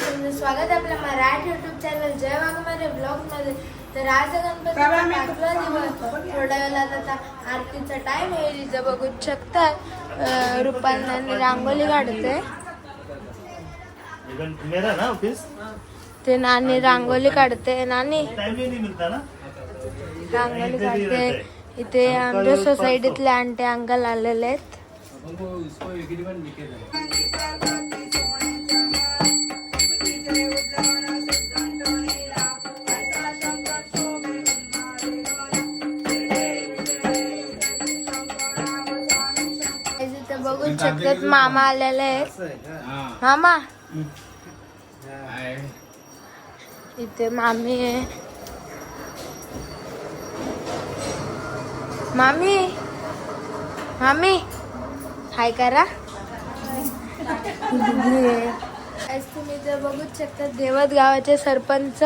तुमचं स्वागत आहे आपल्या मराठी युट्यूब चॅनल जय वाघमारे ब्लॉगमध्ये तर आज गणपतीचा पाचवा दिवस. थोड्या वेळात आता आरतीचा टाइम होईल इथं बघू शकतात. रुपाली रांगोली काढते इवन मेरा ना ऑफिस ते नानी रांगोली काढते नानी. टाइम नहीं मिलता ना? रांगोली काढते. इथे आमच्या सोसायटीतले आंटे अंकल आलेले आहेत. शकतात मामा आलेले आहेत. मामा. इथे मामी आहे. मामी. मामी. हाय करा. आज तुम्ही जर बघूच शकता देवत गावाचे सरपंच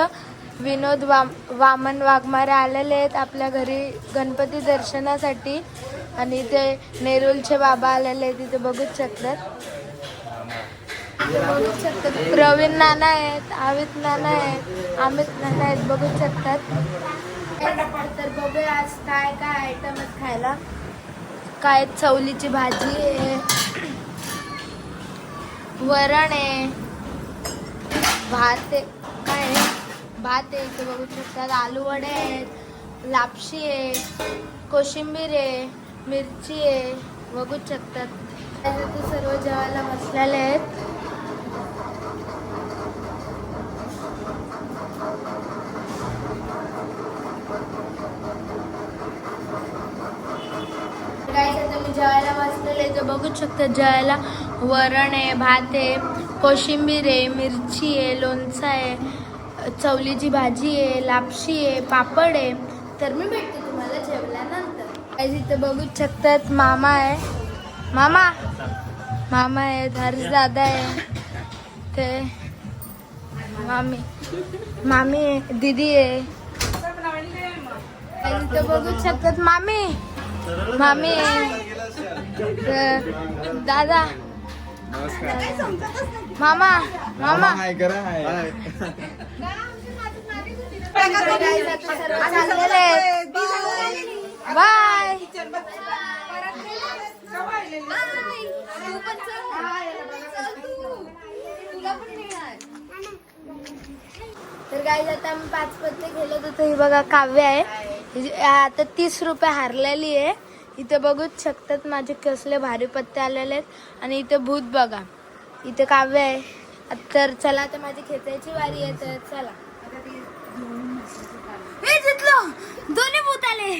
विनोद वाम वामन वाघमारे आलेले आहेत आपल्या घरी गणपती दर्शनासाठी. आणि ते नेरुलचे बाबा आलेले तिथे बघूच शकतात. शकतात. प्रवीण नाना आहेत आवित नाना आहेत अमित नाना आहेत बघूच शकतात. तर बघूया आज काय काय आयटम आहेत खायला. काय चवलीची भाजी आहे. वरण आहे. भात आहे. काय आहे? भात आहे इथे बघू शकतात. आलू वडे आहेत. लापशी आहे. कोशिंबीर आहे. मिरची आहे बघूच शकतात. ते सर्व जेवायला बसलेले आहेत. मी जेवायला बसलेले तर बघूच शकता जेवायला वरण आहे भात आहे कोशिंबीर आहे मिरची आहे लोणचं आहे चवलीची भाजी आहे लापशी आहे पापड आहे. तर मी भेटते. इथे बघूच शकतात मामा आहे. मामा? मामा आहे हरीश दादा आहे. ते मामी. मामी दीदी आहे. इथे बघूच शकतात मामी. मामी दादा. मामा मामा. हाय करा हाय Guys, आता सर्व चाललेले आहेत. बाय. तर गाईज आता आम्ही पाच पत्ते गेलो तर ही बघा काव्य आहे. आता तीस रुपये हारलेली आहे. इथे बघूच शकतात माझे कसले भारी पत्ते आलेले आहेत. आणि इथे भूत बघा. इथे काव्य आहे. तर चला आता माझी खेचायची वारी आहे तर चला. हे जितलो दोन्ही भूत आले.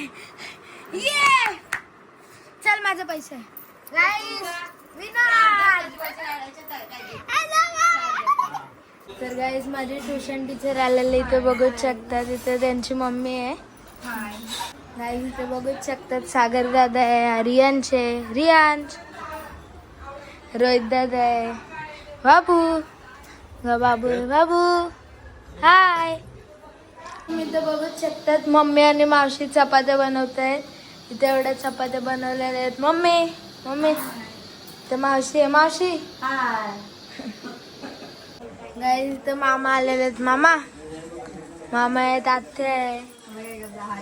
ये चल माझे पैसे. तर गाईज माझे ट्युशन टीचर आलेले इथे बघूच शकतात. तिथे त्यांची मम्मी आहे. गाईज इथे बघूच शकतात. सागर दादा आहे रियांश आहे रियांश रोहित दादा आहे बाबू ग बाबू बाबू हाय मी तर बघूच शकतात मम्मी आणि मावशी चपात्या बनवत आहेत इथे एवढ्या चपात्या बनवलेल्या आहेत. Mummy mummy. तर मावशी आहे मावशी. गाई इथं मामा आलेले आहेत. मामा. मामा आहेत आत्या आहे.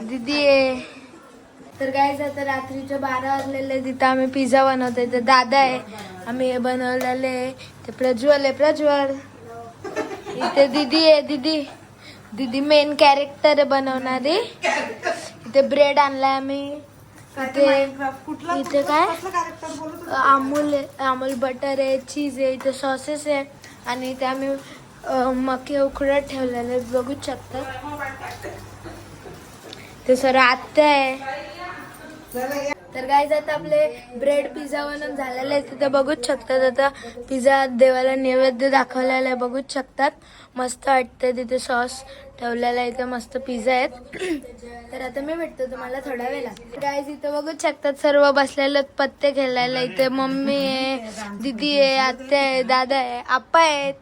दीदी आहे. तर गाईज आता रात्रीच्या बारा वाजलेले तिथं आम्ही पिझ्झा बनवतोय. तर दादा आहे. आम्ही हे बनवलेले ते प्रज्वल आहे प्रज्वल. इथे दीदी आहे दीदी. दीदी मेन कॅरेक्टर आहे बनवणारी. इथे ब्रेड आणलाय आम्ही. इथे इथे काय? अमूल आहे अमूल बटर आहे चीज आहे इथे सॉसेस आहे. आणि इथे आम्ही मके उकडत ठेवलेले बघूच शकतात ते सर्व आत्या आहे. तर गाईज आता आपले ब्रेड पिझ्झा बनवून झालेले आहेत. तिथे बघूच शकतात आता. पिझ्झा देवाला नैवेद्य दाखवलेला आहे. बघूच शकतात. मस्त वाटतंय तिथे सॉस ठेवलेला आहे. इथे मस्त पिझ्झा आहेत. तर आता मी भेटतो तुम्हाला थोड्या वेळा गाईज इथे बघूच शकतात. सर्व बसलेले पत्ते खेळायला इथे मम्मी आहे दीदी आहे आत्या आहे दादा आहे आप्पा आहेत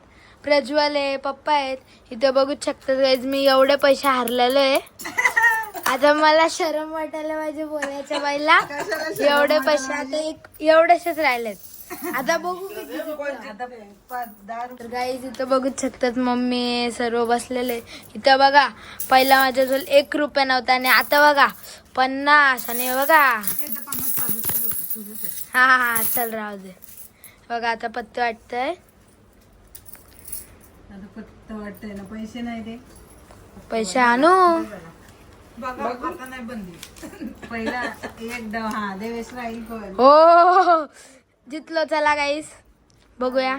प्रज्वल आहे पप्पा आहेत. इथे बघूच शकतात. गाईज मी एवढे पैसे हारलेले आहे. आता मला शरम वाटायला पाहिजे बोलायच्या बाईला. एवढे पैसे आता एक एवढेसेच राहिलेत. आता बघू किती तर इथं बघू शकतात मम्मी सर्व बसलेले. इथं बघा पहिला माझ्याजवळ एक रुपया नव्हता आणि आता बघा पन्नास आणि बघा. हा हा हा चल राहू दे. बघा आता पत्ते वाटतंय. आता फक्त वाटतंय ना पैसे नाही ते. पैसे आणू. बघा आता नाही बंदी. पहिला एक डाव हा देवेश राहील पण. हो जितलो चला गाईस बघूया.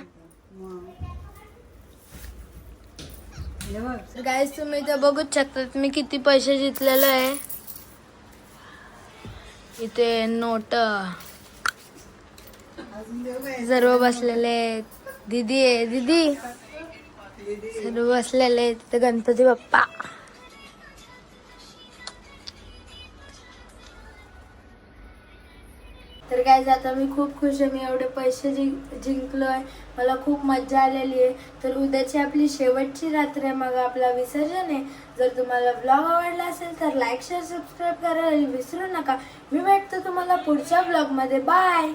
हे बघ. गाईस तुम्ही इथं बघूच शकतात मी किती पैसे जितलेलो आहे. इथे नोट अजून देऊ काय? सर्व बसलेले आहेत. दीदी आहे दीदी. सर्व बसलेले आहेत. तिथे गणपती बाप्पा. तर काय आता मी खूप खुश आहे. मी एवढे पैसे जिंक जिंकलो आहे मला खूप मजा आलेली आहे. तर उद्याची आपली शेवटची रात्र आहे. मग आपला विसर्जन आहे. जर तुम्हाला ब्लॉग आवडला असेल तर लाईक शेअर सबस्क्राईब करायला विसरू नका. मी भेटतो तुम्हाला पुढच्या ब्लॉगमध्ये बाय